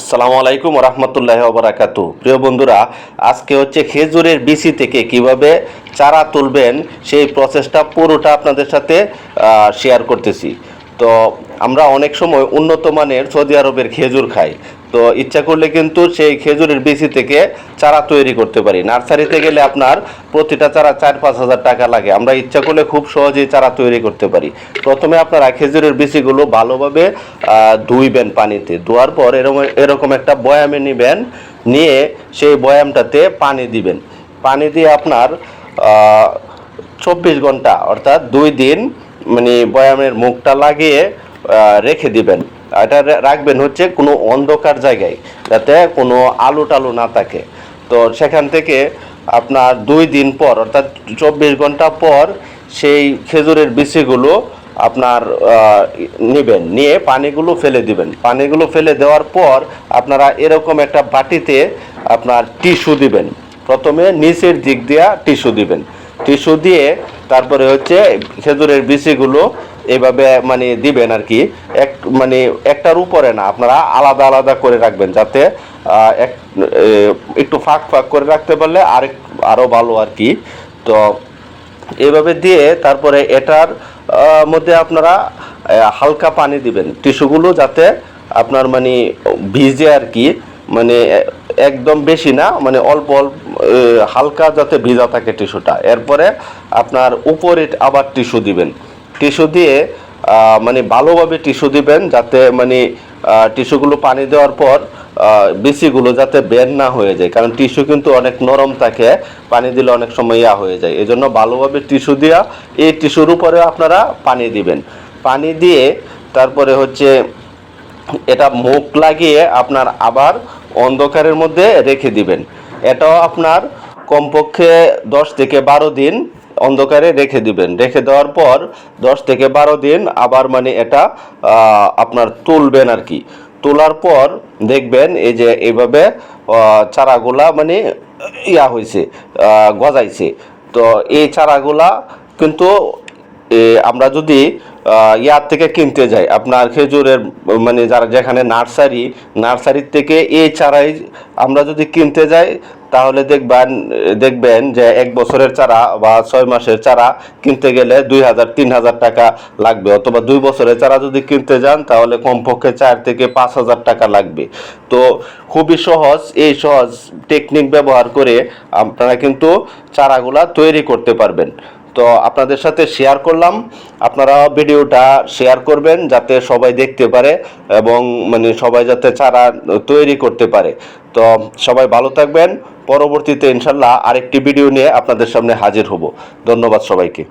আসসালামু আলাইকুম রহমতুল্লাহ বারাকাতু প্রিয় বন্ধুরা, আজকে হচ্ছে খেজুরের বিসি থেকে কীভাবে চারা তুলবেন, সেই প্রসেসটা পুরোটা আপনাদের সাথে শেয়ার করতেছি। তো আমরা অনেক সময় উন্নত মানের সৌদি আরবের খেজুর খাই। তো ইচ্ছা করলে কিন্তু সেই খেজুরের বিচি থেকে চারা তৈরি করতে পারি। নার্সারিতে গেলে আপনার প্রতিটা চারা চার পাঁচ হাজার টাকা লাগে। আমরা ইচ্ছা করলে খুব সহজেই চারা তৈরি করতে পারি। প্রথমে আপনারা খেজুরের বিচিগুলো ভালোভাবে ধুইবেন পানিতে। ধোয়ার পর এরকম এরকম একটা বয়ামে নেবেন, নিয়ে সেই বয়ামটাতে পানি দিবেন। পানি দিয়ে আপনার চব্বিশ ঘণ্টা অর্থাৎ দুই দিন মানে বয়ামের মুখটা লাগিয়ে রেখে দিবেন। এটা রাখবেন হচ্ছে কোনো অন্ধকার জায়গায়, যাতে কোনো আলো টালু না থাকে। তো সেখান থেকে আপনার দুই দিন পর, অর্থাৎ চব্বিশ ঘণ্টা পর সেই খেজুরের বিচিগুলো আপনার নেবেন। নিয়ে পানিগুলো ফেলে দিবেন। পানিগুলো ফেলে দেওয়ার পর আপনারা এরকম একটা বাটিতে আপনার টিস্যু দিবেন। প্রথমে নিচের দিক দিয়া টিস্যু দিবেন। টিস্যু দিয়ে তারপরে হচ্ছে খেজুরের বিচিগুলো এভাবে মানে দিবেন আর কি। এক মানে একটার উপরে না, আপনারা আলাদা আলাদা করে রাখবেন যাতে এক একটু ফাঁক ফাঁক করে রাখতে পারলে আরেক আরও ভালো আর কি। তো এভাবে দিয়ে তারপরে এটার মধ্যে আপনারা হালকা পানি দিবেন। টিস্যুগুলো যাতে আপনার মানে ভিজে আর কি মানে একদম বেশি না মানে অল্প অল্প হালকা যাতে ভিজা থাকে টিস্যুটা। এরপরে আপনার উপরে আবার টিস্যু দিবেন। টিস্যু দিয়ে মানে ভালোভাবে টিস্যু দিবেন যাতে মানে টিস্যুগুলো পানি দেওয়ার পর আহ, বিচিগুলো যাতে বের না হয়ে যায়। কারণ টিস্যু কিন্তু অনেক নরম থাকে পানি দিলে অনেক সময় ইয়া হয়ে যায়। এই জন্য ভালোভাবে টিস্যু দিয়া এই টিস্যুর উপরে আপনারা পানি দিবেন। পানি দিয়ে তারপরে হচ্ছে এটা মুখ লাগিয়ে আপনার আবার অন্ধকারের মধ্যে রেখে দিবেন। এটাও আপনার কমপক্ষে দশ থেকে বারো দিন অন্ধকারে রেখে দিবেন। রেখে দেওয়ার পর দশ থেকে বারো দিন আবার মানে এটা আপনার তুলবেন আর কি। তোলার পর দেখবেন এই যে এইভাবে চারাগুলা মানে ইয়া হয়েছে গজাইছে। তো এই চারাগুলা কিন্তু আমরা যদি ইয়ার থেকে কিনতে যাই, আপনার খেজুরের মানে যারা যেখানে নার্সারি, নার্সারির থেকে এই চারাই আমরা যদি কিনতে যাই, তাহলে দেখবেন দেখবেন যে এক বছরের চারা বা ছয় মাসের চারা কিনতে গেলে দুই হাজার, তিন হাজার টাকা লাগবে। অথবা দুই বছরের চারা যদি কিনতে যান, তাহলে কমপক্ষে চার থেকে পাঁচ হাজার টাকা লাগবে। তো খুবই সহজ, এই সহজ টেকনিক ব্যবহার করে আপনারা কিন্তু চারাগুলা তৈরি করতে পারবেন। তো আপনাদের সাথে শেয়ার করলাম। আপনারা ভিডিওটা শেয়ার করবেন, যাতে সবাই দেখতে পারে এবং মানে সবাই যাতে চারা তৈরি করতে পারে। তো সবাই ভালো থাকবেন। পরবর্তীতে ইনশাল্লাহ আরেকটি ভিডিও নিয়ে আপনাদের সামনে হাজির হব। ধন্যবাদ সবাইকে।